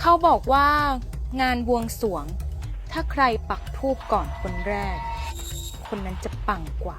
เขาบอกว่างานบวงสวง ถ้าใครปักทูบก่อนคนแรก คนนั้นจะปังกว่า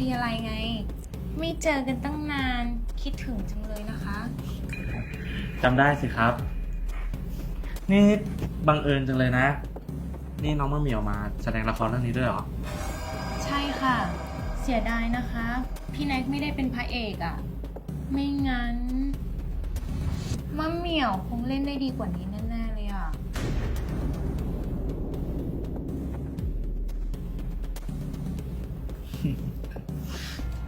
ทยาลัยไง ไม่เจอกันตั้งนานคิดถึงจังเลยนะคะ จำได้สิครับ นี่บังเอิญจังเลยนะ นี่น้องมะเหมียวมาแสดงละครเรื่องนี้ด้วยเหรอ ใช่ค่ะ เสียดายนะคะ พี่แน็กไม่ได้เป็นพระเอกอะไม่งั้นมะเหมี่ยวคงเล่นได้ดีกว่านี้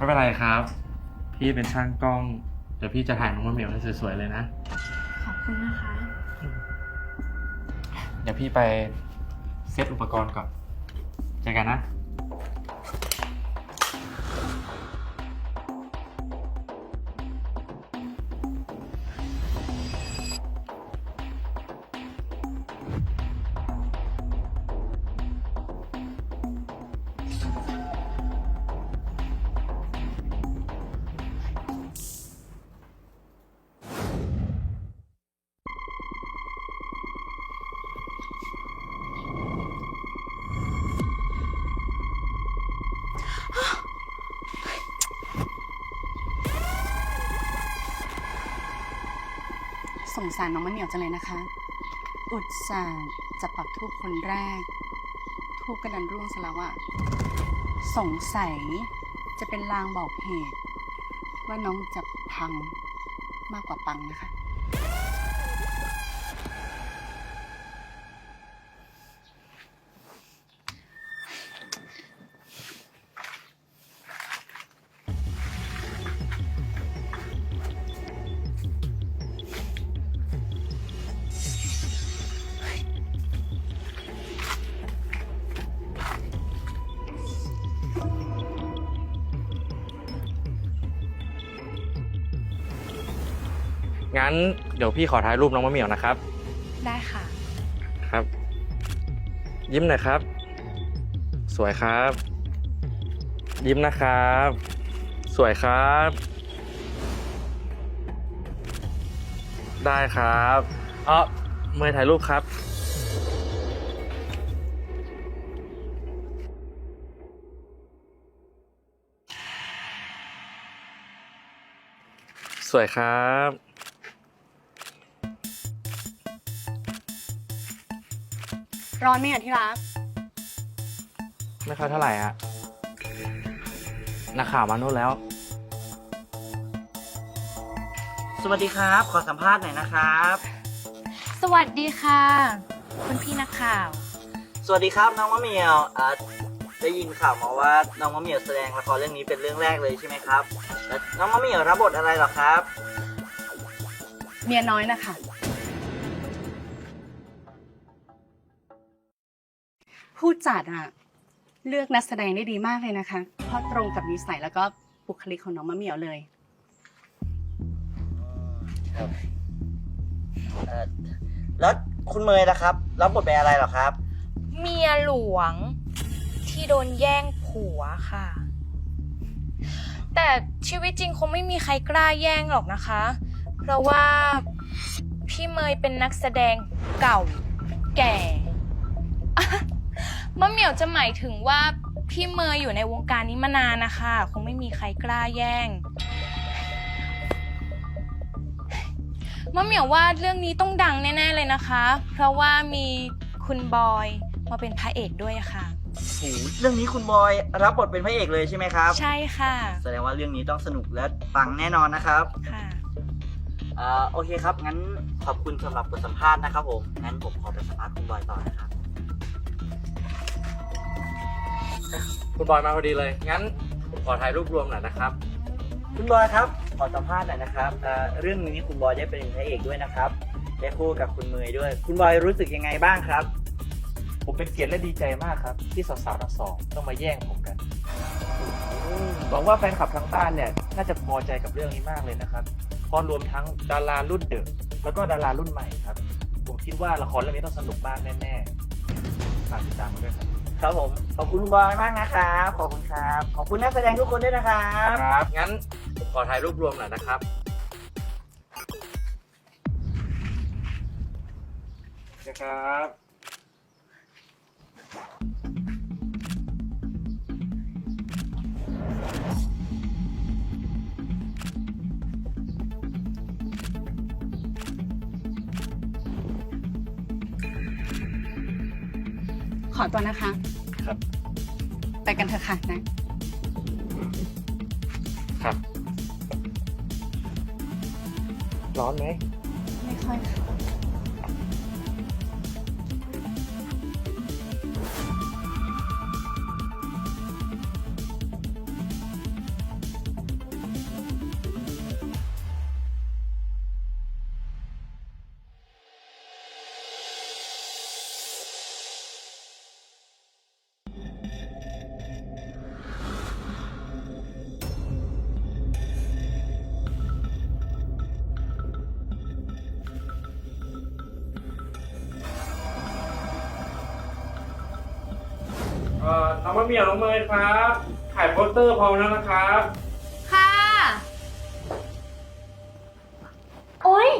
ไม่เป็นไรครับ พี่เป็นช่างกล้อง เดี๋ยวพี่จะถ่ายน้องมะเหมียวให้สวยๆเลยนะ ขอบคุณนะคะ เดี๋ยวพี่ไปเซตอุปกรณ์ก่อนเจอกันนะ งสารน้องมะเหมียวจังเลยนะคะ อุตส่าห์จะปักทูบคนแรก ทูบกระดันร่วงซะแล้วอะสงสัยจะเป็นลางบอกเหตุ ว่าน้องจะพังมากกว่าปังนะคะ งั้นเดี๋ยวพี่ขอถ่ายรูปน้องมะเหมียวนะครับ ได้ค่ะ ครับ ยิ้มหน่อยครับ สวยครับ ยิ้มนะครับ สวยครับ ได้ครับเอ๋อเมย์ถ่ายรูปครับสวยครับ ร้อนไหมอะที่รักไม่ค่อยเท่าไหร่อะนักข่าวมาโน่นแล้ว สวัสดีครับ ขอสัมภาษณ์หน่อยนะครับ สวัสดีค่ะ คุณพี่นักข่าว สวัสดีครับน้องมะเหมียวอ่าได้ยินข่าวมาว่าน้องมะเหมียวแสดงละครเรื่องนี้เป็นเรื่องแรกเลยใช่ไหมครับแล้วน้องมะเหมียวรับบทอะไรเหรอครับ เมียน้อยนะคะ ผู้จัดอะเลือกนักแสดงได้ดีมากเลยนะคะ เพราะตรงกับนิสัยแล้วก็บุคลิกของน้องมะเหมียวเลยเอ่อแล้วคุณเมย์ล่ะครับ รับบทเป็นอะไรเหรอครับ เมียหลวงที่โดนแย่งผัวค่ะ แต่ชีวิตจริงคงไม่มีใครกล้าแย่งหรอกนะคะ เพราะว่าพี่เมย์เป็นนักแสดงเก่าแก่อะ มะเหมี่ยวจะหมายถึงว่าพี่เมย์อยู่ในวงการนี้มานานนะคะ คงไม่มีใครกล้าแย่งมะเหมี่ยวว่าเรื่องนี้ต้องดังแน่ ๆ เลยนะคะ เพราะว่ามีคุณบอยมาเป็นพระเอกด้วยอะค่ะโหเรื่องนี้คุณบอยรับบทเป็นพระเอกเลยใช่ไหมครับ ใช่ค่ะแสดงว่าเรื่องนี้ต้องสนุกและปังแน่นอนนะครับค่ะ อ่าโอเคครับ งั้นขอบคุณสำหรับบทสัมภาษณ์นะครับผม งั้นผมขอไปสัมภาษณ์คุณบอยต่อนะครับ คุณบอยมาพอดีเลย งั้นผมขอถ่ายรูปรวมหน่อยนะครับ คุณบอยครับ ขอสัมภาษณ์หน่อยนะครับอ่าเรื่องนี้คุณบอยได้เป็นพระเอกด้วยนะครับได้คู่กับคุณเมย์ด้วย คุณบอยรู้สึกยังไงบ้างครับ ผมเป็นเกียรติและดีใจมากครับ ที่สาวๆทั้งสองต้องมาแย่งผมกันอืมหวังว่าแฟนคลับทั้งบ้านเนี่ยน่าจะพอใจกับเรื่องนี้มากเลยนะครับเพราะรวมทั้งดารารุ่นเดิมแล้วก็ดารารุ่นใหม่ครับ ผมคิดว่าละครเรื่องนี้ต้องสนุกมากแน่ๆฝากติดตามมาด้วยครับ ครับผม ขอบคุณคุณบอยมากนะครับ ขอบคุณครับ ขอบคุณนักแสดงทุกคนด้วยนะครับ ครับ งั้นผมขอถ่ายรูปรวมหน่อยนะครับ นะครับ ข อตัวนะคะ ครับ ไปกันเถอะค่ะนะ ครับ ร้อนไหมไม่ค่อยค่ะ น้องมะเหมี่ยวน้องเมย์ครับถ่ายโปสเตอร์พร้อมแล้วนะครับค่ะ โอ๊ย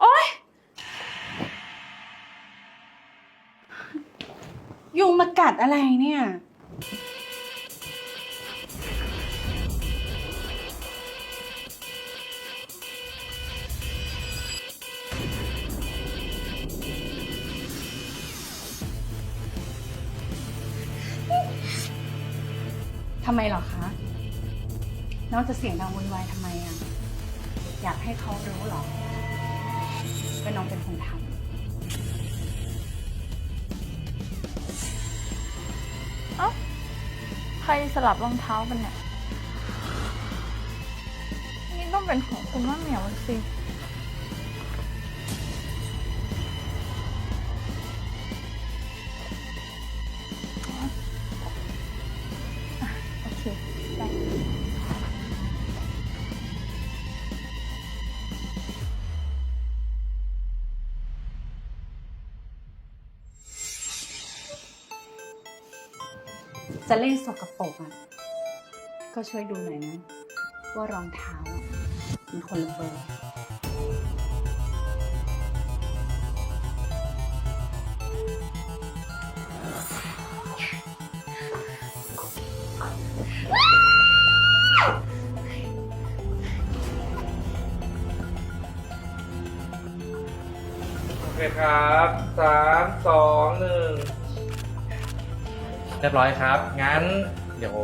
โอ๊ย ยุงมากัดอะไรเนี่ย องจะเสียงดังวุ่นวายทำไมอะ อยากให้เขารู้เหรอว่าน้องเป็นคนทำเอ้าใครสลับรองเท้ากันเนี่ย นี่ต้องเป็นของคุณแม่เหมียวสิ จะเล่นสกปรกอะ ก็ช่วยดูหน่อยนะ ว่ารองเท้ามันคนละเบอร์โอเคครับสามสองหนึ่ง เรียบร้อยครับ งั้นเดี๋ยว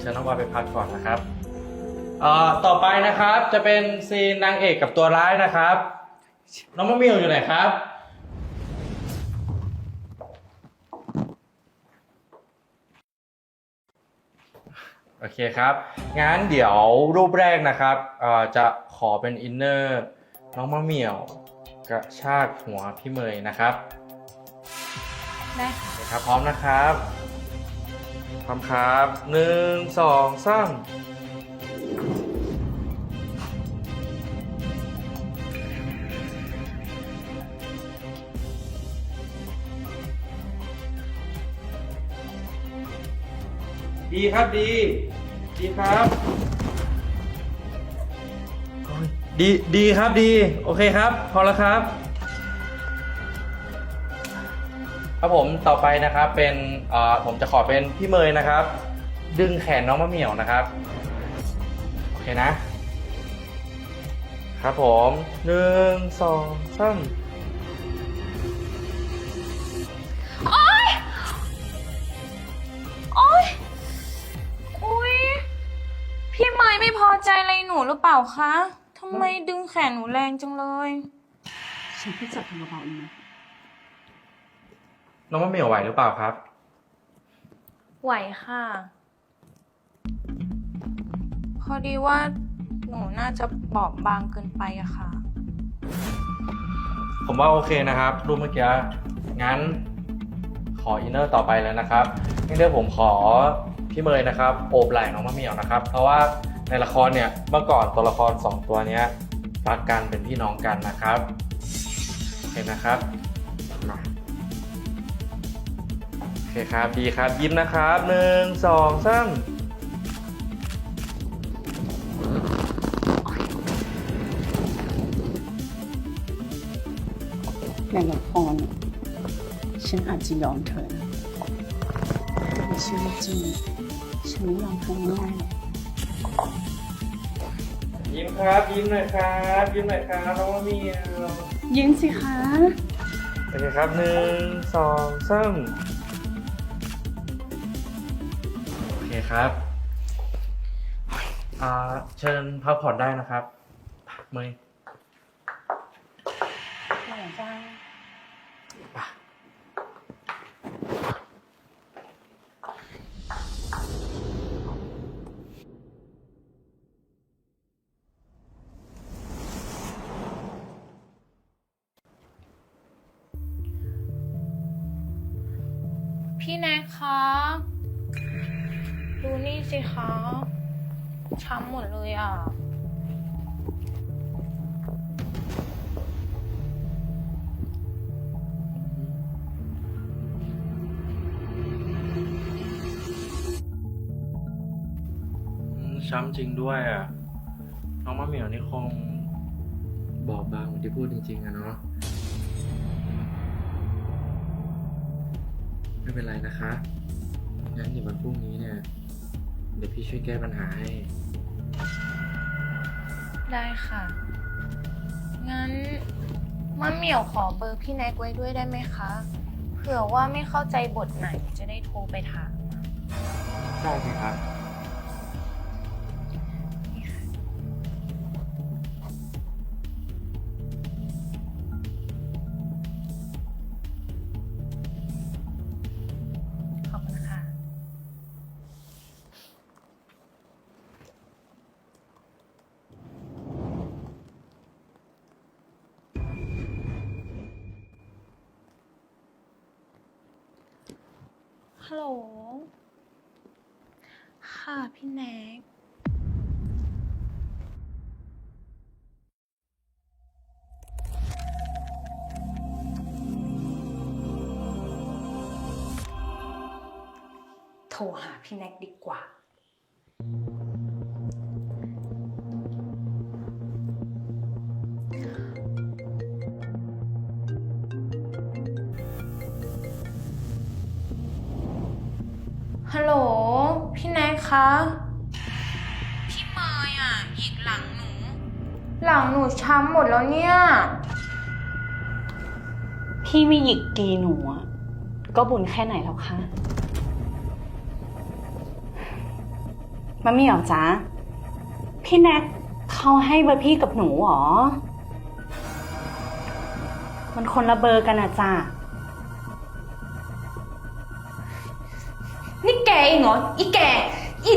เชิญน้องบอยไปพักก่อนนะครับเอ่อต่อไปนะครับจะเป็นซีนนางเอกกับตัวร้ายนะครับ น้องมะเหมิวอยู่ไหนครับ โอเคครับ งั้นเดี๋ยวรูปแรกนะครับเอ่อจะขอเป็นอินเนอร์น้องมะเหมี่ยวกระชากหัวพี่เมยนะครับได้ค่ะโอเคครับ พร้อมนะครับ พร้อมครับหนึ่งสองสามดีครับดี ดีครับ ดีดีครับดี โอเคครับ พอแล้วครับ ครับผมต่อไปนะครับเป็นเอ่อผมจะขอเป็นพี่เมยนะครับ ดึงแขนน้องมะเหมี่ยวนะครับโอเคนะ ครับผมหนึ่งสองสามโอ๊ยอุ๊ย พี่เมย์ไม่พอใจอะไรหนูหรือเปล่าคะทำไมดึงแขนหนูแรงจังเลย ฉันเพิ่งจับทำเบาๆเองนะ น้องมะเหมี่ยวไหวหรือเปล่าครับ ไหวค่ะ พอดีว่าหนูน่าจะบอบบางเกินไปอะค่ะ ผมว่าโอเคนะครับ รูปเมื่อกี้ งั้นขออินเนอร์ต่อไปเลยนะครับงั้นเดี๋ยวผมขอพี่เมย์นะครับ โอบไหล่น้องมะเหมียวนะครับ เพราะว่าในละครเนี่ยเมื่อก่อนตัวละครสองตัวเนี้ยรักกันเป็นพี่น้องกันนะครับโอเคนะครับ คครับดีครับ ยิ้มนะครับหนึ่งสองสามในละครเนี่ยฉันอาจจะยอมเธอนะแต่ในชีวิตจริงฉันไม่ยอมเธอง่ายๆหรอกยิ้มครับ ยิ้มหน่อยครับ ยิ้มหน่อยครับน้องมะเหมียวยิ้มสิคะ โอเคครับหนึ่งสองสาม ครับอ่าเชิญพักผ่อนได้นะครับเมย์หลังจาพี่แนกคะ ดูนี่สิคะช้ำหมดเลยอะ อืมช้ำจริงด้วยอะ น้องมะเหมียวนี่คงบอบบางเหมือนที่พูดจริงๆอะเนาะ ไม่เป็นไรนะคะ งั้นเดี๋ยววันพรุ่งนี้เนี่ย เดี๋ยวพี่ช่วยแก้ปัญหาให้ ได้ค่ะ งั้นมะเหมี่ยวขอเบอร์พี่แนกไว้ด้วยได้ไหมคะ เผื่อว่าไม่เข้าใจบทไหนจะได้โทรไปถาม ได้สิครับ ฮัลโหล ค่ะพี่แน็ก โทรหาพี่แน็กดีกว่า โหล พี่แน็กคะ พี่เมยอะหยิกหลังหนู หลังหนูช้ำหมดแล้วเนี่ย พี่ไม่หยิกตีหนูอะก็บุญแค่ไหนแล้วคะมะเหมี่ยวจ๊ะ พี่แน็กเขาให้เบอร์พี่กับหนูหรอ มันคนละเบอร์กันอะจ้ะ เองเหรอ อีแกอี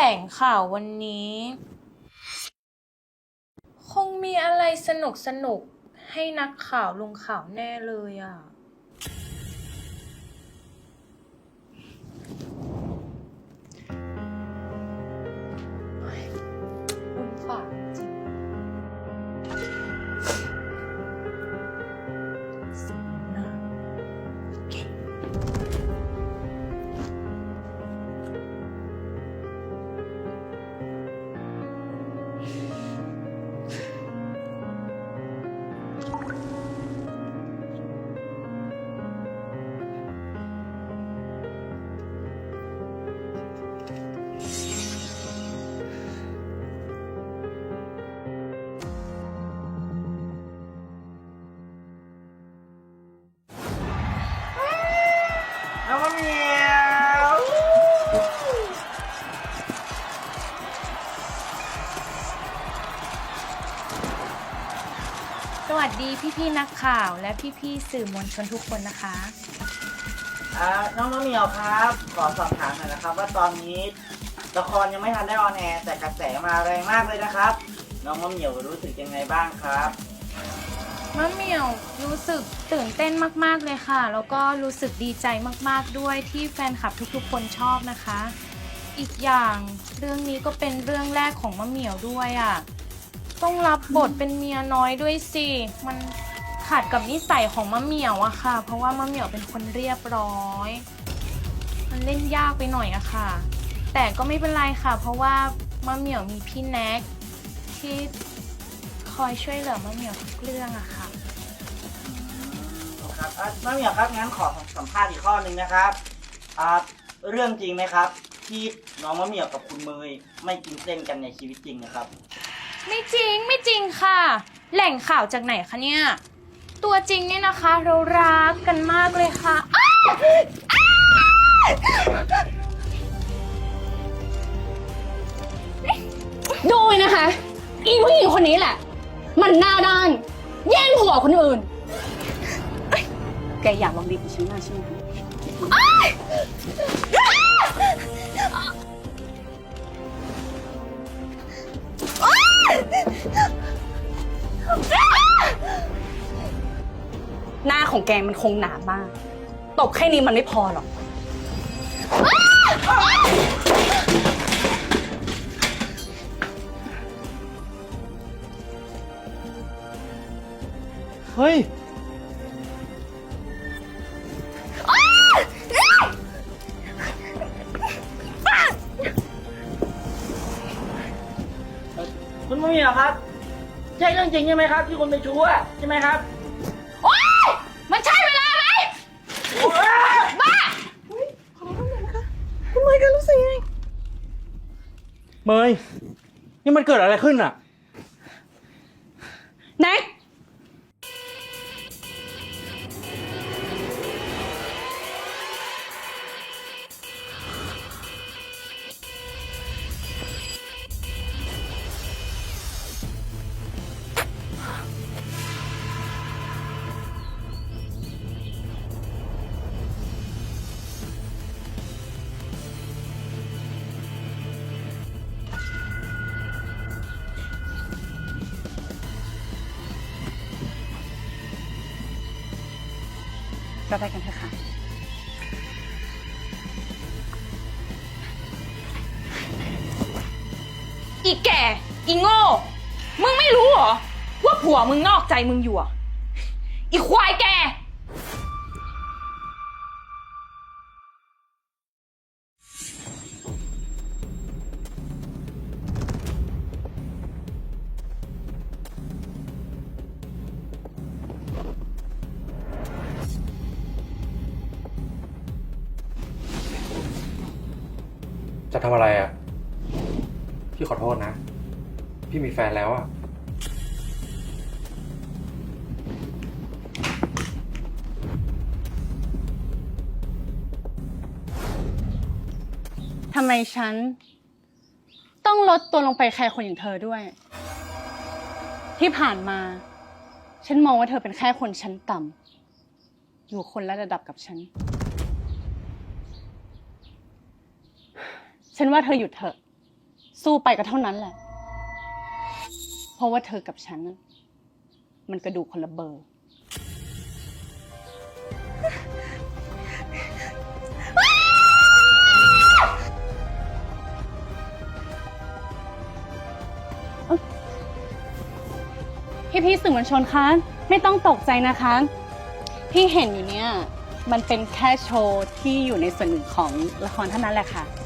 ลงข่าววันนี้ คงมีอะไรสนุกสนุกให้นักข่าวลงข่าวแน่เลยอะ สวัสดีพี่ๆนักข่าวและพี่ๆสื่อมวลชนทุกคนนะคะ อ่าน้องมะเหมียวครับ ขอสอบถามหน่อยนะครับ ว่าตอนนี้ละครยังไม่ทันได้ออนแอร์แต่กระแสมาแรงมากเลยนะครับ น้องมะเหมียวรู้สึกยังไงบ้างครับ มะเหมี่ยวรู้สึกตื่นเต้นมากๆเลยค่ะ แล้วก็รู้สึกดีใจมากๆด้วยที่แฟนคลับทุกๆ คนชอบนะคะ อีกอย่างเรื่องนี้ก็เป็นเรื่องแรกของมะเหมี่ยวด้วยอะ่ะ ต้องรับบทเป็นเมียน้อยด้วยสิ มันขัดกับนิสัยของมะเหมี่ยวอะค่ะ เพราะว่ามะเหมี่ยวเป็นคนเรียบร้อย มันเล่นยากไปหน่อยอะค่ะ แต่ก็ไม่เป็นไรค่ะ เพราะว่ามะเหมี่ยวมีพี่แน็กที่คอยช่วยเหลือมะเหมี่ยวทุกเรื่องอะค่ะ ครับอะมะเหมียวครับงั้นขอสัมภาษณ์อีกข้อหนึ่งนะครับอ่าเรื่องจริงไหมครับ ที่น้องมะเหมียวกับคุณเมยไม่กินเส้นกันในชีวิตจริงนะครับ ไม่จริงไม่จริงค่ะ แหล่งข่าวจากไหนคะเนี่ย ตัวจริงเนี่ยนะคะ เรารักกันมากเลยค่ะอ้าวอ้าวดูเลยนะคะ อีผู้หญิงคนนี้แหละ มันหน้าด้าน แย่งผัวคนอื่นเอ้ยแกอยากลองดีกับฉันมากใช่ไหม หน้าของแกมันคงหนามาก ตบแค่นี้มันไม่พอหรอก เฮ้ย เหมียวครับ ใช่เรื่องจริงใช่ไหมครับ ที่คุณไปชู้อะใช่ไหมครับโอ๊ยมันใช่เวลาไหมบ้าเมยนี่มันเกิดอะไรขึ้นอะ เราไปกันเถอะค่ะ อีแก่ อีโง่ มึงไม่รู้เหรอ ว่าผัวมึงนอกใจมึงอยู่อะอีควายแก ทำอะไรอะ พี่ขอโทษนะ พี่มีแฟนแล้วอะ ทำไมฉัน ต้องลดตัวลงไปแคร์คนอย่างเธอด้วย ที่ผ่านมา ฉันมองว่าเธอเป็นแค่คนชั้นต่ำอยู่คนละระดับกับฉัน ฉันว่าเธอหยุดเถอะ สู้ไปก็เท่านั้นแหละ เพราะว่าเธอกับฉัน มันกระดูกคนละเบอร์ พี่พี่ๆสื่อมวลชนคะ ไม่ต้องตกใจนะคะ ที่เห็นอยู่เนี่ย มันเป็นแค่โชว์ที่อยู่ในส่วนหนึ่งของละครเท่านั้นแหละค่ะ